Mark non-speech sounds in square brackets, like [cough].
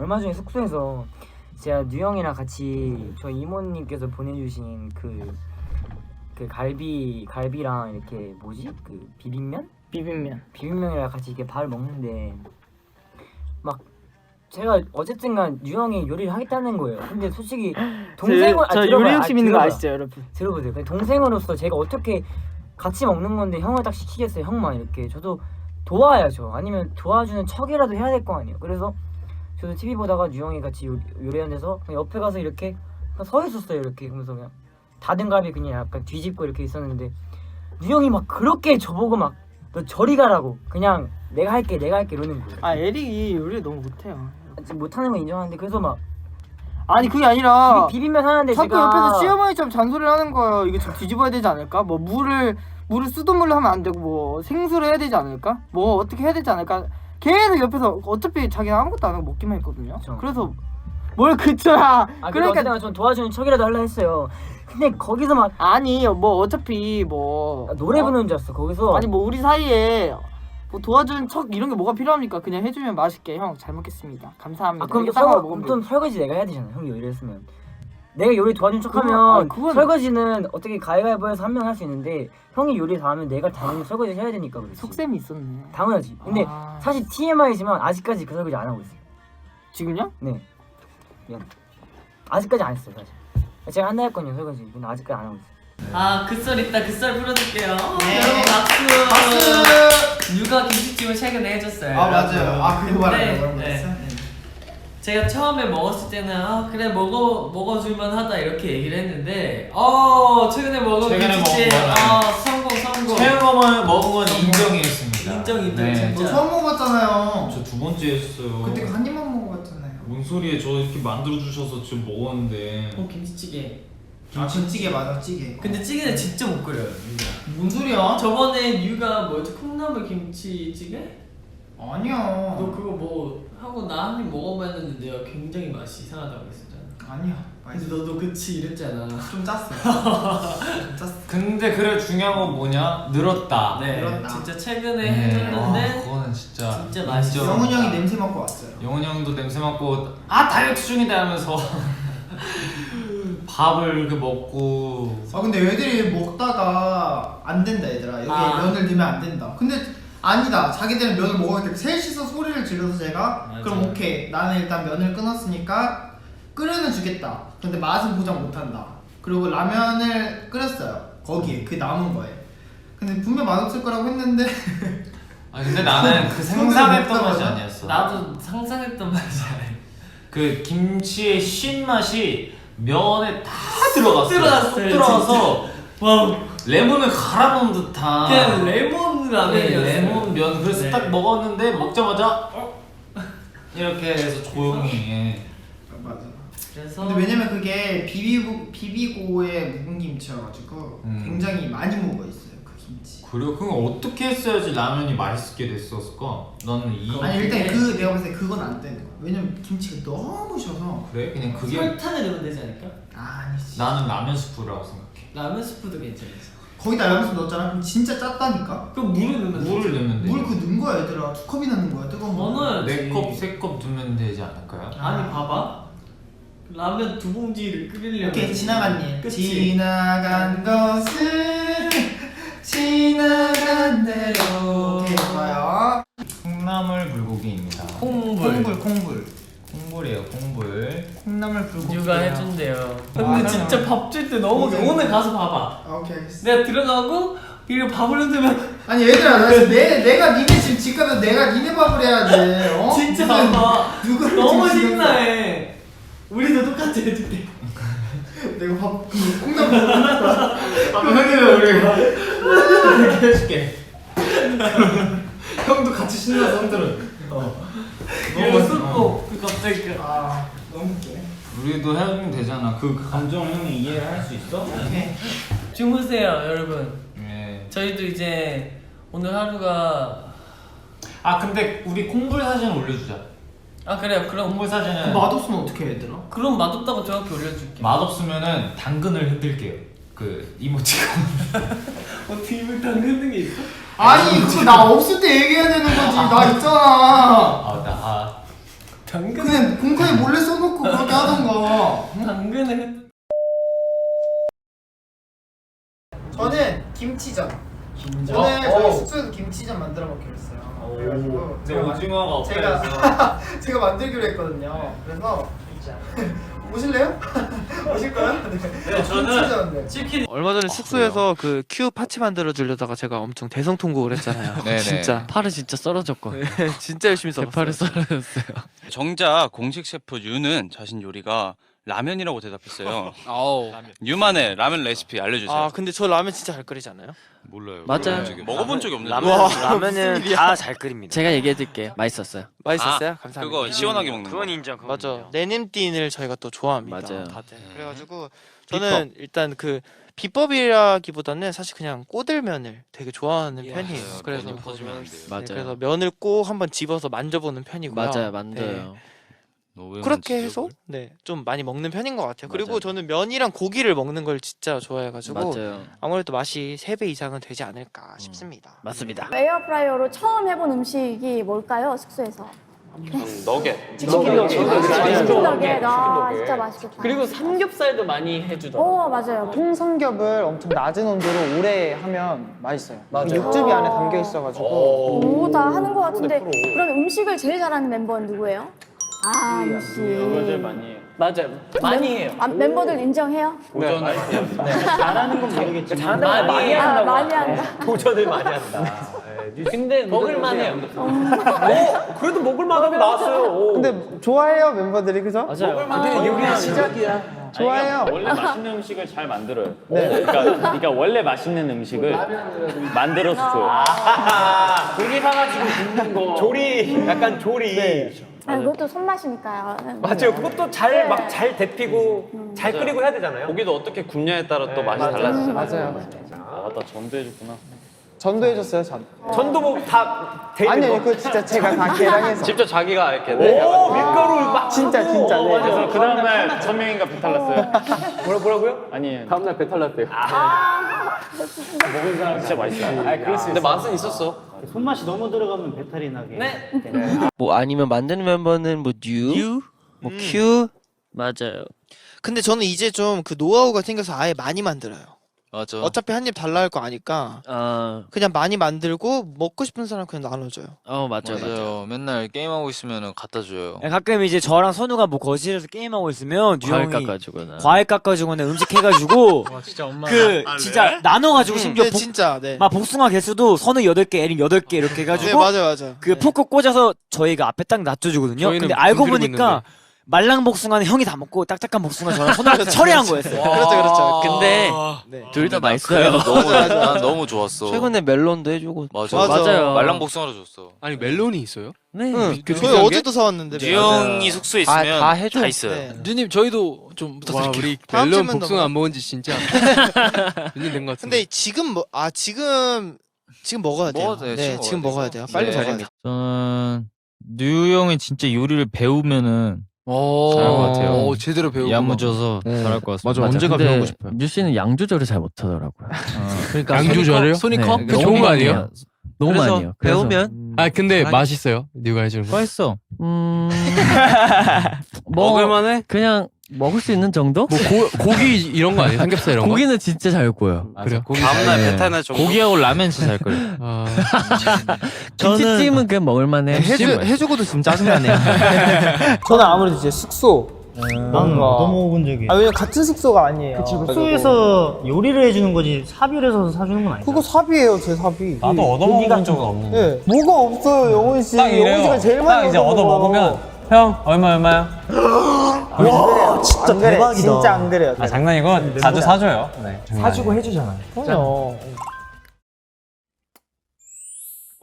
얼마 전에 숙소에서 제가 뉴형이랑 같이 저희 이모님께서 보내주신 그, 그 갈비 갈비랑 이렇게 뭐지 그 비빔면 비빔면. 비빔면이랑 같이 이렇게 밥을 먹는데 막 제가 어쨌든간 뉴형이 요리를 하겠다는 거예요. 근데 솔직히 [gasps] 동생을 저, 아, 저. 요리 아, 욕심 있는 거. 아시죠, 여러분? 들어보세요. 근데 동생으로서 제가 어떻게 같이 먹는 건데 형을 딱 시키겠어요. 형만 이렇게 저도 도와야죠. 아니면 도와주는 척이라도 해야 될 거 아니에요. 그래서 저도 TV 보다가 유형이 같이 요, 요리하는 데서 옆에 가서 이렇게 서 있었어요. 이렇게 그러면서 그냥 갈비 그냥 약간 뒤집고 이렇게 있었는데 유형이 막 그렇게 저보고 막 너 저리 가라고 그냥 내가 할게 내가 할게 이러는 거예요. 아 에릭이 요리 너무 못해요. 지금 못하는 건 인정하는데 그래서 막 아니 그게 아니라 비, 비빔면 하는데 자꾸 제가 옆에서 시어머니처럼 잔소리를 하는 거예요. 이거 좀 뒤집어야 되지 않을까? 뭐 물을 물을 수돗물로 하면 안 되고 뭐 생수로 해야 되지 않을까? 뭐 어떻게 해야 되지 않을까? 계속 옆에서 어차피 자기는 아무것도 안 하고 먹기만 했거든요. 그쵸. 그래서 뭘 그쳐야 아, 그러니까 그러니까 어쨌든 좀 도와주는 척이라도 하려 했어요. 근데 거기서 막 아니 뭐 어차피 뭐 아, 노래 어? 부르는 줄 알았어. 거기서 아니 뭐 우리 사이에 뭐 도와주는 척 이런 게 뭐가 필요합니까? 그냥 해주면 맛있게 형 잘 먹겠습니다. 감사합니다. 아 그럼 이렇게 또 따로 설거, 먹으면 그럼 또 설거지 내가 해야 되잖아. 형이 요리를 했으면. 내가 요리 도와준 그건- 척하면 아니, 그건- 설거지는 어떻게 가위바위보해서 한 명 할 수 있는데 형이 요리 다 하면 내가 당연히 설거지 해야 되니까 그렇지. 속셈이 있었네. 당연하지. 근데 아. 사실 TMI지만 아직까지 그 설거지 안 하고 있어 요. 지금요? 네. 미안. 아직까지 안 했어요 사실. 제가 한다 했거든요 설거지. 근데 아직까지 안 하고 있어 요. 아, 그 썰 있다. 그 썰 풀어줄게요. 네. 여러분 박수. 박수! 육아 김치찜을 최근에 해줬어요. 아 맞아요. 아 그거 말하는 거라고 네. 제가 처음에 먹었을 때는 아 그래 먹어 먹어줄만 하다 이렇게 얘기를 했는데 어 최근에 먹은 최근에 김치찜 먹은 거는 아 성공 성공 체험을 먹은 건 인정이었습니다. 인정, 인정, 네. 진짜. 저 처음 먹었잖아요. 저두 번째 했어요. 그때 한 입만 먹어봤잖아요. 뭔 소리에 저 이렇게 만들어 주셔서 지금 먹었는데. 어 김치찌개 아 김찌개 맞아 찌개. 근데 찌개는 진짜 못 끓여요 유가 뭔 소리야? 저번에 유가 뭐였지 콩나물 김치찌개? 아니야. 너 그거 뭐 하고 나 한 입 먹어봤는데 내가 굉장히 맛이 이상하다고 했었잖아 아니야. 근데 맛있어. 너도 그치 이랬잖아 좀 짰어. [laughs] 좀 짰어. 근데 그래 중요한 건 뭐냐? 늘었다. 네 그렇다. 진짜 최근에 네. 해줬는데 아, 그거는 진짜 진짜 맛있어. 인정. 영훈이 형이 냄새 맡고 왔어요. 영훈이 형도 냄새 맡고 아 다이어트 중이다 하면서 [laughs] 밥을 이렇게 먹고 아 근데 애들이 먹다가 안 된다 얘들아 여기 아. 면을 넣으면 안 된다 근데 아니다. 자기들은 면을 먹어야 돼. 셋이서 소리를 질러서 제가 맞아. 그럼 오케이. 나는 일단 면을 끊었으니까 끓여는 주겠다. 근데 맛은 보장 못한다. 그리고 라면을 끓였어요. 거기에. 그 남은 거에. 근데 분명 맛없을 거라고 했는데 [laughs] 아 근데 나는 그 상상했던 맛이 아니었어. 나도 상상했던 맛이 아니야. 그 김치의 신 맛이 면에 다 들어갔어. 들어갔어요, 쏙 들어가서 와 레몬을 갈아 넣은 듯한. 그냥 레몬 네, 라면이었어 레몬 면 그래서 네. 딱 먹었는데 먹자마자 어? 이렇게 해서 조용히 해. 맞아 그래서 근데 왜냐면 그게 비비고 비비고의 묵은 김치여가지고 음. 굉장히 많이 묵어 있어요 그 김치 그리고 그건 어떻게 했어야지 라면이 맛있게 됐었을까? 나는 이 아니 일단 그 내가 봤을 때 그건 안 되는 거야 왜냐면 김치가 너무 셔서 그래 그냥 그게 설탕을 넣으면 되지 않을까? 아, 아니지 나는 라면 스프라고 생각해. 라면 스프도 괜찮았어 거기다 라면스 넣었잖아? 그럼 진짜 짰다니까? 그럼 물을 넣으면 물을 넣으면 돼. 물 그 넣은 거야 얘들아. 두 컵이나 넣은 거야 뜨거운 거. 저는 네 컵, 세컵 두면 되지 않을까요? 아니 봐봐. 라면 두 봉지를 끓이려면 이렇게 지나간 일. 그치? 지나간 것은 지나간 대로. 오케이 좋아요. 콩나물 불고기입니다. 콩불. 콩불 콩불 콩불이에요, 콩불. 콩나물 불고기 유가 해준대요 아, 근데 진짜 밥 줄 때 너무 오케이. 오늘 가서 봐봐 아, 오케이 알겠어 내가 들어가고 그리고 밥을 흔들면 아니 얘들아 나 지금 내, 내가 니네 지금 집 가면 내가 니네 밥을 해야 돼 어? [laughs] 진짜 무슨 봐봐 누구를 너무 지금 신나해 우리도 똑같이 해줄게 [laughs] 내가 밥 그, 콩나물 거야 아, 형님은 우리가 [laughs] 이렇게 해줄게. 형도 같이 신나서 흔들어. 어. 어. 쏟고 그 갑자기 그 아 너무 웃기네 우리도 해주면 되잖아. 그 감정을 형이 이해를 할 수 있어? 오케이 [laughs] 주무세요 여러분 네. 저희도 이제 오늘 하루가 아 근데 우리 콩불 사진 올려주자. 아 그래요 그럼 콩불 사진은 맛없으면 어떻게 얘들아? 그럼 맛없다고 정확히 올려줄게 맛 없으면은 당근을 흔들게요. 그 이모티콘. 어떻게 입을 담그는 게 있어? 아니 그거 나 없을 때 얘기해야 되는 거지. 나 있잖아. 아, 나 아, 그냥 공카에 몰래 써놓고 그렇게 하던가. 당근을 저는 김치전. 오늘 저희 숙소에서 김치전 만들어 먹기로 했어요. 그래가지고 제가 만- 오징어가 없다 제가 [laughs] 제가 만들기로 했거든요. 그래서 [laughs] 오실래요? [laughs] 오실까요? 네. 김치전. 네. 치킨 얼마 전에 숙소에서 그 큐 파츠 만들어 주려다가 제가 엄청 대성통곡을 했잖아요. 네네. [laughs] 진짜 팔을 진짜 썰어졌고 진짜 열심히 써봤어요. 팔을 썰어졌어요. 정작 공식 셰프 유는 자신 요리가 라면이라고 대답했어요. [laughs] 아우. 유만의 라면 레시피 알려주세요. 아 근데 저 라면 진짜 잘 끓이지 않아요? 몰라요. 맞아요. 먹어본 적이 없는데. 라면 라면은 다 잘 끓입니다. 제가 얘기해 드릴게요. 맛있었어요. 맛있었어요? 감사합니다. 그거 시원하게 먹는 거. 그건 인정. 그건 맞아. 인정. 내님띠인을 저희가 또 좋아합니다. 맞아요. 다들. 그래가지고 저는 일단 그 비법이라기보다는 사실 그냥 꼬들면을 되게 좋아하는 편이에요. 그래서 안 돼요. 네, 맞아요. 그래서 면을 꼭 한번 집어서 만져보는 편이고요. 맞아요, 만져요. 너 그렇게 해서 네 좀 많이 먹는 편인 것 같아요. 그리고 저는 면이랑 고기를 먹는 걸 진짜 좋아해가지고 맞아요. 아무래도 맛이 3배 이상은 되지 않을까 싶습니다. 맞습니다. 에어프라이어로 처음 해본 음식이 뭘까요? 숙소에서. 너겟. 치킨 너겟. 아, 진짜 맛있겠다. 그리고 삼겹살도 많이 해주더라고. 오, 맞아요. 통삼겹을 엄청 낮은 온도로 오래 하면 맛있어요. 맞아요. 육즙이 안에 담겨 있어가지고 오, 다 하는 것 같은데 그럼 음식을 제일 잘하는 멤버는 누구예요? 아, 씨. 맞아요. 많이 해요. 아, 멤버들 인정해요? 잘하는 건 모르겠지만 많이 아, 한다고. 많이 한다. 도전을 많이 한다. 근데 먹을만 해요. 그래도 먹을만하게 나왔어요. 근데 좋아해요 멤버들이 그죠? 맞아요. 여기가 시작이야. 좋아해요. 원래 맛있는 음식을 잘 만들어요. 그러니까, 그러니까 원래 맛있는 음식을 만들어서 줘요. 고기 사가지고 굽는 거. 조리, 약간 조리. 아, 그것도 손맛이니까요. 맞아요. 그것도 잘 막 잘 데피고 잘 끓이고 해야 되잖아요. 고기도 어떻게 굽냐에 따라 또 맛이 달라지잖아요. 맞아요. 아, 나 전도해줬구나. 전도해줬어요 전. 전도 뭐다 돼 아니 있는 아니 거. 그거 진짜 제가 다 계량해서. 직접 자기가 이렇게 오 네. 밀가루 막 진짜 진짜. 네. 그래서 그 다음날 천명인가 배탈 났어요. 뭐라 뭐라고요? 아니, 다음날 배탈 났대요. 먹은 사람 진짜 맛있어요. 아 그럴 수 근데 맛은 있었어. 손맛이 너무 들어가면 배탈이 나게. 네. 뭐 아니면 만드는 멤버는 뭐 뉴, 뭐 큐. 음. 맞아요. 근데 저는 이제 좀 그 노하우가 생겨서 아예 많이 만들어요. 맞아. 어차피 한 입 달라 할 거 아니까 어, 그냥 많이 만들고 먹고 싶은 사람 그냥 나눠줘요. 어 맞아요, 맞아요. 맞아요. 맨날 게임하고 있으면 갖다 줘요. 가끔 이제 저랑 선우가 뭐 거실에서 게임하고 있으면 과일 뉴형이 깎아주거나. 과일 깎아주거나 음식 해가지고 [laughs] 진짜 엄마. 그 진짜 나눠가지고 심지어 네 복- 진짜 네. 막 복숭아 개수도 선우 8개, 에린 8개 이렇게 네 해가지고 맞아 맞아. 그 포크 꽂아서 저희가 앞에 딱 놔둬주거든요. 근데 알고 보니까 말랑 복숭아는 형이 다 먹고 딱딱한 복숭아 저랑 선우가 [laughs] 처리한 거였어요. 그렇죠 그렇죠. 근데 네. 둘다나 맛있어요. 너무 [laughs] 난 너무 좋았어. 최근에 멜론도 해주고. 맞아. 맞아. 맞아요. 말랑 복숭아로 줬어. 아니 멜론이 있어요? 네. 응. 저희 어제도 사왔는데. 주영이 숙소에 다- 있으면 다 다, 해줘. 있어요. 네. 누님 저희도 좀 부탁드릴게요. 우리 [laughs] 다음 멜론 주면 복숭아 넘어가. 안 먹은 지 진짜 몇년 된 것 같은데. 근데 지금 뭐 아 지금 지금 먹어야 돼요. 먹어도 돼요. 네 지금 지금 먹어야 먹어야 돼요. 빨리 네. 먹어야 돼요. 저는 뉴 형이 진짜 요리를 배우면은 오, 잘할 것 같아요. 오, 제대로 배우고. 야무져서 네. 잘할 것 같습니다. 맞아, 언제가 근데 배우고 싶어요. 뉴 씨는 양 조절을 잘 못하더라고요. [laughs] 그러니까 양 조절을요? 손이 네, 커? 그 너무 좋은 거 아니에요? 해요. 너무 그래서 많이 해요. 그래서- 배우면 아 근데 아니- 맛있어요. 누가 해주는 거? 맛있어. 음. [laughs] 뭐 먹을만해? 그냥 먹을 수 있는 정도? 뭐 고, 고기 이런 거 아니에요? 삼겹살 이런 거? 고기는 진짜 잘 구워요. 그래요? 고기 다음날 잘- 배탈 날 정도. 고기하고 라면 진짜 잘 끓여. 아, [laughs] 김치찜은 그냥 먹을만해. 해주 해주고도 지금 짜증나네요. [laughs] 저는 아무래도 이제 숙소. 나는 얻어먹은 적이. 아 왜냐 같은 숙소가 아니에요. 숙소에서 요리를 해주는 거지 사비를 해서 사주는 건 아니죠. 그거 사비예요, 제 사비. 나도 얻어먹은 적은 없는데. 네. 뭐가 없어요, 영훈 씨. 영훈 씨가 제일 많이 얻어먹어요. 형 얼마 얼마 [laughs] 요? 와 진짜 안 그래, 대박이다. 진짜 안 그래요. 아 장난이고 자주 사줘요. 네. 사주고 해주잖아요. 그럼요.